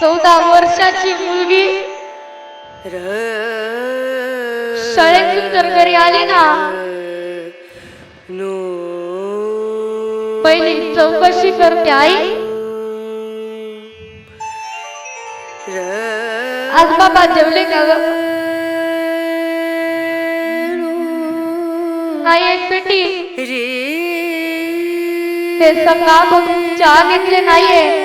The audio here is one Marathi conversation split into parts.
चौदा वर्षाची मुलगी. शाळेतून जर घरी आली ना पहिली चौकशी करते आई. आज बाबा जेवले का ग. नाही एक पेटी. ते सकाळ चहा घेतले नाहीये.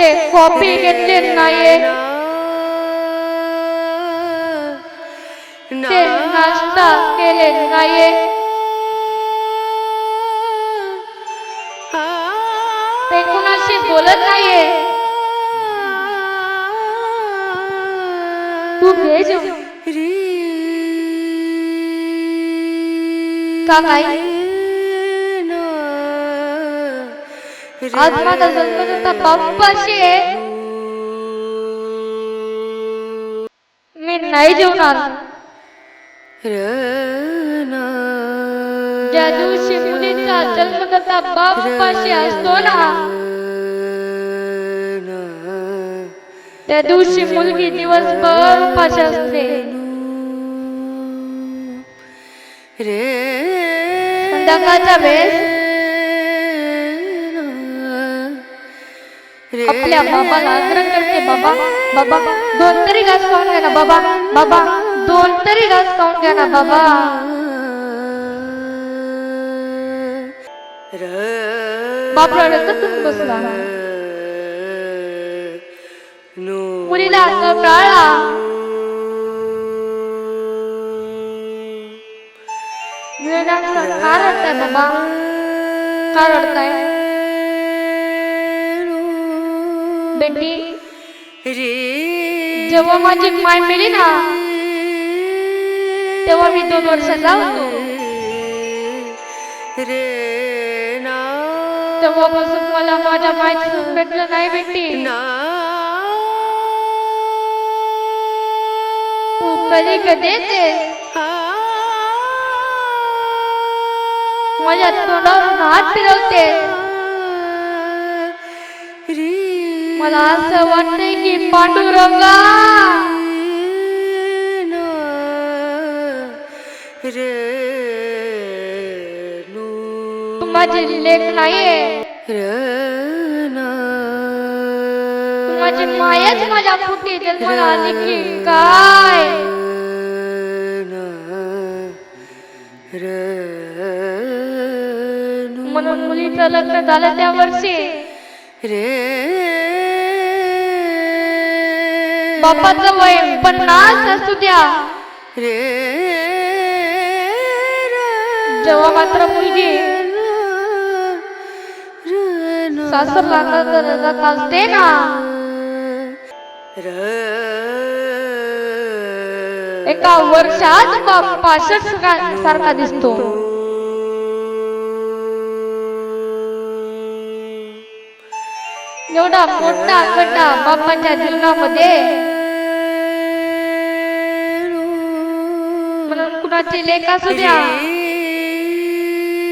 ते कॉफी घेतले नाहीये ते नाश्ता केले नाहीये ते कुणाशी बोलत नाहीये तू घे जेवून. का नाही आज माझा जन्मदाता बाप्पाशी आहे. मी नाही जेवणार. ज्या दिवशी मुलीचा जन्मदाता बाप्पाशी असतो ना त्या दिवशी मुलगी दिवसभर उपाशी असते. संध्याकाळच्या वेळेस आपल्या बाबाला करते बाबा बाबा दोन तरी घास खाऊन घ्या ना बाबा बाबा दोन तरी घास खाऊन घ्या ना बाबा. बाप रडतच बसला. मुलीला असं टाळला. मुलीला असं, का रडताय बाबा? का रडताय? बेटी? जेव्हा माझी माय मिळी ना तेव्हा मी दोन वर्षाचा होतो तेव्हापासून मला माझ्या मायचं भेटलं नाही बेटी. कधी कधी माझ्या तोंडावरून हात फिरवते. मला असं वाटतंय की पांडुरंगा तू माझी लेख नाहीये. तू माझी मायाच माझ्या फुटी जन्माला आली की काय? म्हणून मुलीचं लग्न झालं त्या वर्षी. रे बापाचं वय पन्नास असू द्या. जेव्हा मात्र मुलगी जात असते ना. एका वर्षात बाप पासष्ट सारखा दिसतो. एवढा मोठा खड्डा बापाच्या जीवनामध्ये कुणाची लेख असू द्या.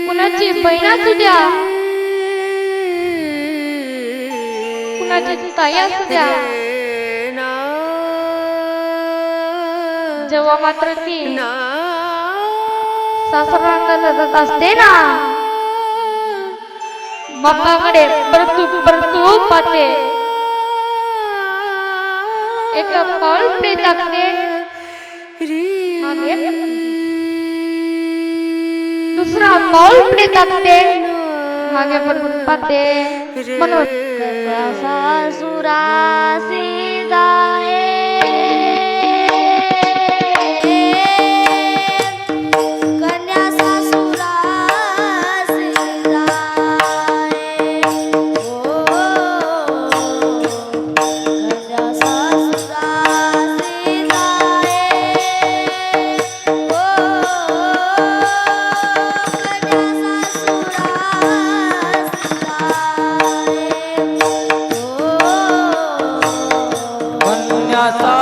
कुणाची बहीण असू द्या. कुणाची ताई असू द्या. जेव्हा मात्र ती सासरांना जात असते ना बापाकडे परतू परतू पाहते. एक पाऊल पुढे टाकते. मागे दुसरा पाऊल पुढे टाकते मागे परतून पाहते. म्हणून सासुरासी कन्या जाता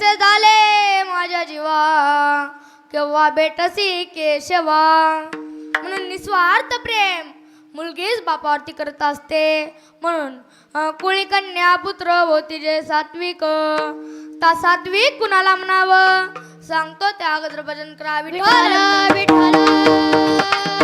वेडचे झाले माझ्या जीवा. केव्हा बेटसी केशवा. म्हणून निस्वार्थ प्रेम मुलगीच बापावरती करत असते. म्हणून कुळी कन्या पुत्र होती जे सात्विक. ता सात्विक कुणाला म्हणावं? सांगतो त्या अगोदर भजन करा. विठ्ठल विठ्ठल.